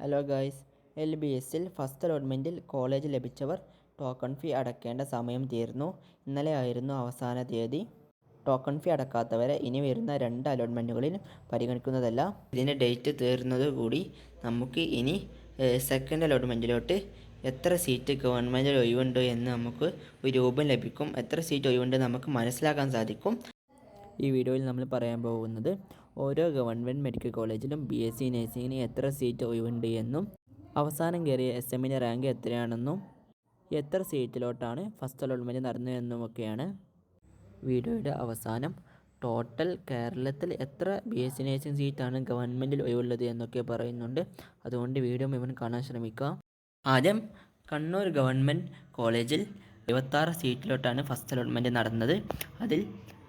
Hello guys L B എസിൽ first അലോട്ട്മെന്റിൽ college ലഭിച്ചവർ ടോക്കൺ ഫീ അടക്കേണ്ട സമയം തീർന്നു. ഇന്നലെ ആയിരുന്നു അവസാന തീയതി. ടോക്കൺ ഫീ അടക്കാത്തവരെ ഇനി വരുന്ന രണ്ട് അലോട്ട്മെന്റുകളിൽ പരിഗണിക്കുന്നതല്ല. ഇതിന്റെ ഡേറ്റ് തീർന്നതുകൂടി നമുക്ക് ഇനി സെക്കൻഡ് അലോട്ട്മെന്റിലോട്ട് എത്ര സീറ്റ് ഗവൺമെന്റിൽ ഒഴിവുണ്ട് എന്ന് നമുക്ക് ഒരു രൂപം ലഭിക്കും. എത്ര സീറ്റ് ഒഴിവുണ്ട് നമുക്ക് മനസ്സിലാക്കാൻ സാധിക്കും. ഈ വീഡിയോയിൽ നമ്മൾ പറയാൻ പോകുന്നത് ഓരോ ഗവൺമെന്റ് മെഡിക്കൽ കോളേജിലും ബി എസ് സി നഴ്സിംഗിന് എത്ര സീറ്റ് ഒഴിവുണ്ട് എന്നും അവസാനം കയറിയ എസ് എമ്മിന്റെ റാങ്ക് എത്രയാണെന്നും എത്ര സീറ്റിലോട്ടാണ് ഫസ്റ്റ് അലോട്ട്മെന്റ് നടന്നതെന്നുമൊക്കെയാണ് വീഡിയോയുടെ അവസാനം. ടോട്ടൽ കേരളത്തിൽ എത്ര ബി എസ് സി നഴ്സിംഗ് സീറ്റാണ് ഗവൺമെന്റിൽ ഒഴിവുള്ളത് എന്നൊക്കെ പറയുന്നുണ്ട്. അതുകൊണ്ട് വീഡിയോ മുഴുവൻ കാണാൻ ശ്രമിക്കുക. ആദ്യം കണ്ണൂർ ഗവൺമെന്റ് കോളേജിൽ ഇരുപത്താറ് സീറ്റിലോട്ടാണ് ഫസ്റ്റ് അലോട്ട്മെന്റ് നടന്നത്. അതിൽ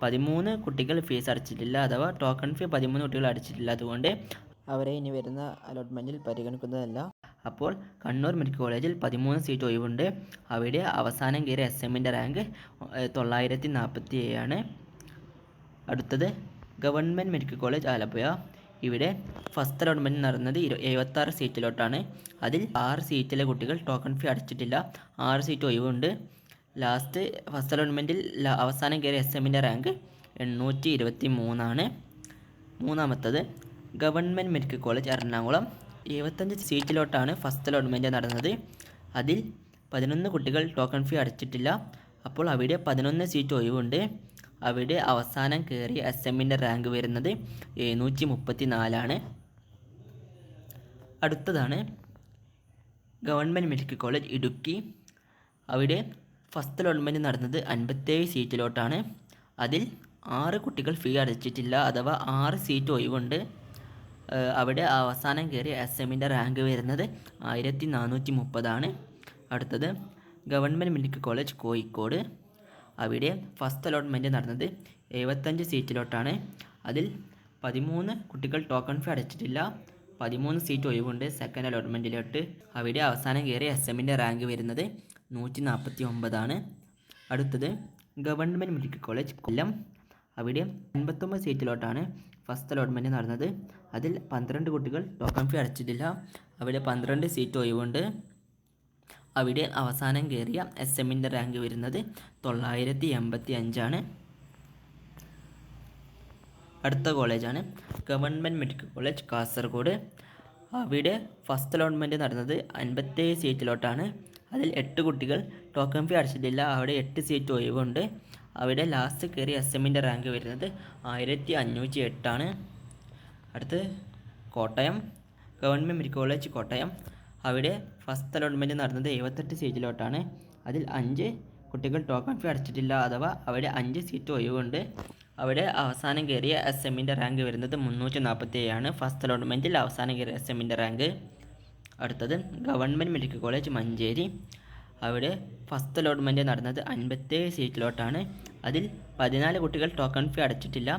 പതിമൂന്ന് കുട്ടികൾ ഫീസ് അടച്ചിട്ടില്ല അഥവാ ടോക്കൺ ഫീ പതിമൂന്ന് കുട്ടികൾ അടച്ചിട്ടില്ല. അതുകൊണ്ട് അവരെ ഇനി വരുന്ന അലോട്ട്മെന്റിൽ പരിഗണിക്കുന്നതല്ല. അപ്പോൾ കണ്ണൂർ മെഡിക്കൽ കോളേജിൽ പതിമൂന്ന് സീറ്റ് ഒഴിവുണ്ട്. അവിടെ അവസാനം കയറിയ എസ് എമ്മിന്റെ റാങ്ക് തൊള്ളായിരത്തി നാൽപ്പത്തി ഏഴാണ് അടുത്തത് ഗവൺമെന്റ് മെഡിക്കൽ കോളേജ് ആലപ്പുഴ. ഇവിടെ ഫസ്റ്റ് അലോട്ട്മെന്റ് നടന്നത് ഇരു എഴുപത്താറ് സീറ്റിലോട്ടാണ് അതിൽ ആറ് സീറ്റിലെ കുട്ടികൾ ടോക്കൺ ഫീ അടച്ചിട്ടില്ല. ആറ് സീറ്റ് ഒഴിവുണ്ട്. ലാസ്റ്റ് ഫസ്റ്റ് അലോട്ട്മെന്റിൽ അവസാനം കയറിയ എസ് എമ്മിന്റെ റാങ്ക് എണ്ണൂറ്റി ഇരുപത്തി മൂന്നാണ് മൂന്നാമത്തത് ഗവൺമെന്റ് മെഡിക്കൽ കോളേജ് എറണാകുളം. എഴുപത്തഞ്ച് സീറ്റിലോട്ടാണ് ഫസ്റ്റ് അലോട്ട്മെന്റ് നടന്നത്. അതിൽ പതിനൊന്ന് കുട്ടികൾ ടോക്കൺ ഫീ അടച്ചിട്ടില്ല. അപ്പോൾ അവിടെ പതിനൊന്ന് സീറ്റ് ഒഴിവുണ്ട്. അവിടെ അവസാനം കയറിയ എസ് എമ്മിന്റെ റാങ്ക് വരുന്നത് എഴുന്നൂറ്റി മുപ്പത്തി നാലാണ് അടുത്തതാണ് ഗവൺമെന്റ് മെഡിക്കൽ കോളേജ് ഇടുക്കി. അവിടെ ഫസ്റ്റ് അലോട്ട്മെന്റ് നടന്നത് അൻപത്തേഴ് സീറ്റിലോട്ടാണ്. അതിൽ ആറ് കുട്ടികൾ ഫീ അടച്ചിട്ടില്ല അഥവാ ആറ് സീറ്റ് ഒഴിവുണ്ട്. അവിടെ അവസാനം കയറി എസ് എമ്മിന്റെ റാങ്ക് വരുന്നത് ആയിരത്തി നാനൂറ്റി മുപ്പതാണ് അടുത്തത് ഗവൺമെന്റ് മെഡിക്കൽ കോളേജ് കോഴിക്കോട്. അവിടെ ഫസ്റ്റ് അലോട്ട്മെന്റ് നടന്നത് എഴുപത്തഞ്ച് സീറ്റിലോട്ടാണ്. അതിൽ പതിമൂന്ന് കുട്ടികൾ ടോക്കൺ ഫീ അടച്ചിട്ടില്ല പതിമൂന്ന് സീറ്റ് ഒഴിവുണ്ട് സെക്കൻഡ് അലോട്ട്മെന്റിലോട്ട് അവിടെ അവസാനം കയറി എസ് എമ്മിന്റെ റാങ്ക് വരുന്നത് നൂറ്റി നാൽപ്പത്തി ഒമ്പതാണ് അടുത്തത് ഗവൺമെന്റ് മെഡിക്കൽ കോളേജ് കൊല്ലം. അവിടെ അൻപത്തൊമ്പത് സീറ്റിലോട്ടാണ് ഫസ്റ്റ് അലോട്ട്മെന്റ് നടന്നത്. അതിൽ പന്ത്രണ്ട് കുട്ടികൾ ടോക്കൺ ഫീ അടച്ചിട്ടില്ല. അവിടെ പന്ത്രണ്ട് സീറ്റ് ഒഴിവുണ്ട്. അവിടെ അവസാനം കയറിയ എസ് എമ്മിന്റെ റാങ്ക് വരുന്നത് തൊള്ളായിരത്തി എൺപത്തി അഞ്ചാണ് അടുത്ത കോളേജാണ് ഗവൺമെന്റ് മെഡിക്കൽ കോളേജ് കാസർഗോഡ്. അവിടെ ഫസ്റ്റ് അലോട്ട്മെന്റ് നടന്നത് അൻപത്തേഴ് സീറ്റിലോട്ടാണ്. അതിൽ എട്ട് കുട്ടികൾ ടോക്കൺ ഫീ അടച്ചിട്ടില്ല. അവിടെ എട്ട് സീറ്റ് ഒഴിവുണ്ട്. അവിടെ ലാസ്റ്റ് കയറി എസ് എമ്മിന്റെ റാങ്ക് വരുന്നത് ആയിരത്തി അഞ്ഞൂറ്റി എട്ടാണ് അടുത്ത് Kottayam government medical college Kottayam. അവിടെ ഫസ്റ്റ് അലോട്ട്മെന്റ് നടന്നത് എഴുപത്തെട്ട് സീറ്റിലോട്ടാണ് അതിൽ അഞ്ച് കുട്ടികൾ ടോക്കൺ ഫീ അടച്ചിട്ടില്ല അഥവാ അവിടെ അഞ്ച് സീറ്റ് ഒഴിവുണ്ട്. അവിടെ അവസാനം കയറിയ എസ് എമ്മിന്റെ റാങ്ക് വരുന്നത് മുന്നൂറ്റി നാൽപ്പത്തി ഏഴാണ് ഫസ്റ്റ് അലോട്ട്മെന്റിൽ അവസാനം കയറിയ എസ് എമ്മിന്റെ റാങ്ക് അടുത്തത് ഗവൺമെന്റ് മെഡിക്കൽ കോളേജ് മഞ്ചേരി. അവിടെ ഫസ്റ്റ് അലോട്ട്മെന്റ് നടന്നത് അൻപത്തേഴ് സീറ്റിലോട്ടാണ് അതിൽ പതിനാല് കുട്ടികൾ ടോക്കൺ ഫീ അടച്ചിട്ടില്ല.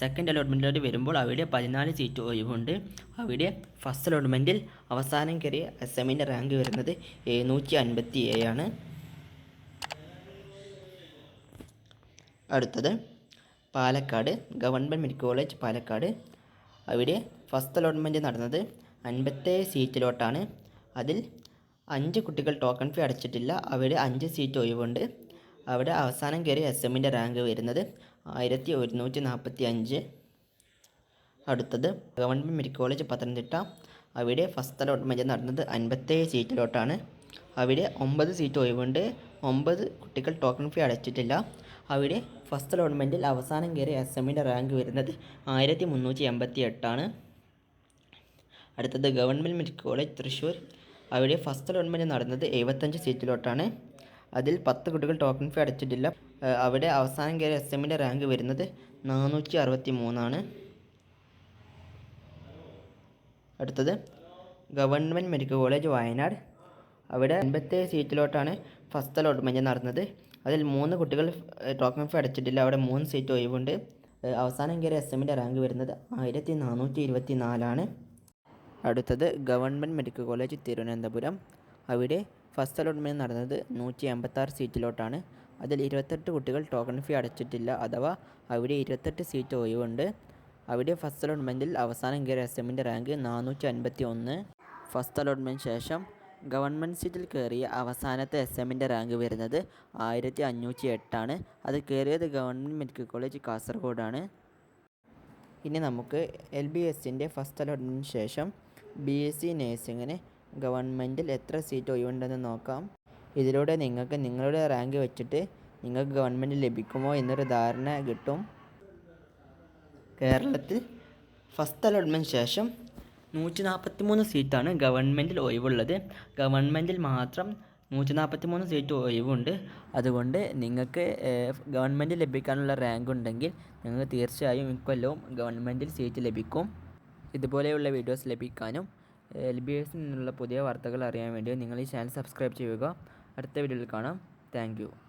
സെക്കൻഡ് അലോട്ട്മെന്റിലോട്ട് വരുമ്പോൾ അവിടെ പതിനാല് സീറ്റ് ഒഴിവുണ്ട്. അവിടെ ഫസ്റ്റ് അലോട്ട്മെന്റിൽ അവസാനം കയറിയ എസ് എമ്മിന്റെ റാങ്ക് വരുന്നത് എഴുന്നൂറ്റി അൻപത്തി ഏഴാണ് അടുത്തത് Palakkad government medical college Palakkad. അവിടെ ഫസ്റ്റ് അലോട്ട്മെന്റ് നടന്നത് അൻപത്തേഴ് സീറ്റിലോട്ടാണ്. അതിൽ അഞ്ച് കുട്ടികൾ ടോക്കൺ ഫീ അടച്ചിട്ടില്ല. അവിടെ അഞ്ച് സീറ്റ് ഒഴിവുണ്ട്. അവിടെ അവസാനം കയറി എസ് എമ്മിന്റെ റാങ്ക് വരുന്നത് ആയിരത്തി ഒരുന്നൂറ്റി നാൽപ്പത്തി അഞ്ച് അടുത്തത് ഗവൺമെന്റ് മെഡിക്കൽ കോളേജ് പത്തനംതിട്ട. അവിടെ ഫസ്റ്റ് അലോട്ട്മെന്റ് നടന്നത് അൻപത്തേഴ് സീറ്റിലോട്ടാണ്. അവിടെ ഒമ്പത് സീറ്റ് ഒഴിവുണ്ട്. ഒമ്പത് കുട്ടികൾ ടോക്കൺ ഫീ അടച്ചിട്ടില്ല. അവിടെ ഫസ്റ്റ് അലോട്ട്മെന്റിൽ അവസാനം കയറി എസ് എമ്മിന്റെ റാങ്ക് വരുന്നത് ആയിരത്തി മുന്നൂറ്റി എൺപത്തി എട്ടാണ് അടുത്തത് ഗവൺമെന്റ് മെഡിക്കൽ കോളേജ് തൃശ്ശൂർ. അവിടെ ഫസ്റ്റ് അലോട്ട്മെന്റ് നടന്നത് എഴുപത്തഞ്ച് സീറ്റിലോട്ടാണ്. അതിൽ പത്ത് കുട്ടികൾ ടോക്കൺ ഫീ അടച്ചിട്ടില്ല. അവിടെ അവസാനം കയറി എസ് എമ്മിന്റെ റാങ്ക് വരുന്നത് നാനൂറ്റി അറുപത്തി മൂന്നാണ് അടുത്തത് ഗവൺമെന്റ് മെഡിക്കൽ കോളേജ് വയനാട്. അവിടെ അൻപത്തേഴ് സീറ്റിലോട്ടാണ് ഫസ്റ്റ് അലോട്ട്മെന്റ് നടന്നത്. അതിൽ മൂന്ന് കുട്ടികൾ ടോക്കൺ ഫീ അടച്ചിട്ടില്ല. അവിടെ മൂന്ന് സീറ്റ് ഒഴിവുണ്ട്. അവസാനം കയറി എസ് എമ്മിന്റെ റാങ്ക് വരുന്നത് ആയിരത്തി നാനൂറ്റി ഇരുപത്തി നാലാണ് അടുത്തത് ഗവൺമെന്റ് മെഡിക്കൽ കോളേജ് തിരുവനന്തപുരം. അവിടെ ഫസ്റ്റ് അലോട്ട്മെന്റ് നടന്നത് നൂറ്റി എൺപത്താറ് സീറ്റിലോട്ടാണ്. അതിൽ ഇരുപത്തെട്ട് കുട്ടികൾ ടോക്കൺ ഫീ അടച്ചിട്ടില്ല. അഥവാ അവിടെ ഇരുപത്തെട്ട് സീറ്റ് ഒഴിവുണ്ട്. അവിടെ ഫസ്റ്റ് അലോട്ട്മെന്റിൽ അവസാനം കയറിയ എസ് എമ്മിന്റെ റാങ്ക് നാനൂറ്റി അൻപത്തി ഒന്ന് ഫസ്റ്റ് അലോട്ട്മെന്റ് ശേഷം ഗവൺമെന്റ് സീറ്റിൽ കയറിയ അവസാനത്തെ എസ് എമ്മിന്റെ റാങ്ക് വരുന്നത് ആയിരത്തി അഞ്ഞൂറ്റി എട്ടാണ് അത് കയറിയത് ഗവൺമെന്റ് മെഡിക്കൽ കോളേജ് കാസർഗോഡാണ്. ഇനി നമുക്ക് എൽ ബി എസിന്റെ ഫസ്റ്റ് അലോട്ട്മെന്റിന് ശേഷം ബി എസ് സി നേഴ്സിങ്ങിന് ഗവൺമെന്റിൽ എത്ര സീറ്റ് ഒഴിവുണ്ടെന്ന് നോക്കാം. ഇതിലൂടെ നിങ്ങൾക്ക് നിങ്ങളുടെ റാങ്ക് വെച്ചിട്ട് നിങ്ങൾക്ക് ഗവൺമെന്റ് ലഭിക്കുമോ എന്നൊരു ധാരണ കിട്ടും. കേരളത്തിൽ ഫസ്റ്റ് അലോട്ട്മെന്റ് ശേഷം നൂറ്റി നാൽപ്പത്തി മൂന്ന് സീറ്റാണ് ഗവൺമെന്റിൽ ഒഴിവുള്ളത്. ഗവൺമെന്റിൽ മാത്രം നൂറ്റി നാൽപ്പത്തി മൂന്ന് സീറ്റ് ഒഴിവുണ്ട്. അതുകൊണ്ട് നിങ്ങൾക്ക് ഗവൺമെന്റ് ലഭിക്കാനുള്ള റാങ്ക് ഉണ്ടെങ്കിൽ നിങ്ങൾക്ക് തീർച്ചയായും ഇക്കൊല്ലവും ഗവൺമെന്റിൽ സീറ്റ് ലഭിക്കും. ഇതുപോലെയുള്ള വീഡിയോസ് ലഭിക്കാനും എൽ ബി എസിൽ നിന്നുള്ള പുതിയ വാർത്തകൾ അറിയാൻ വേണ്ടി നിങ്ങൾ ഈ ചാനൽ സബ്സ്ക്രൈബ് ചെയ്യുക. അടുത്ത വീഡിയോയിൽ കാണാം. താങ്ക്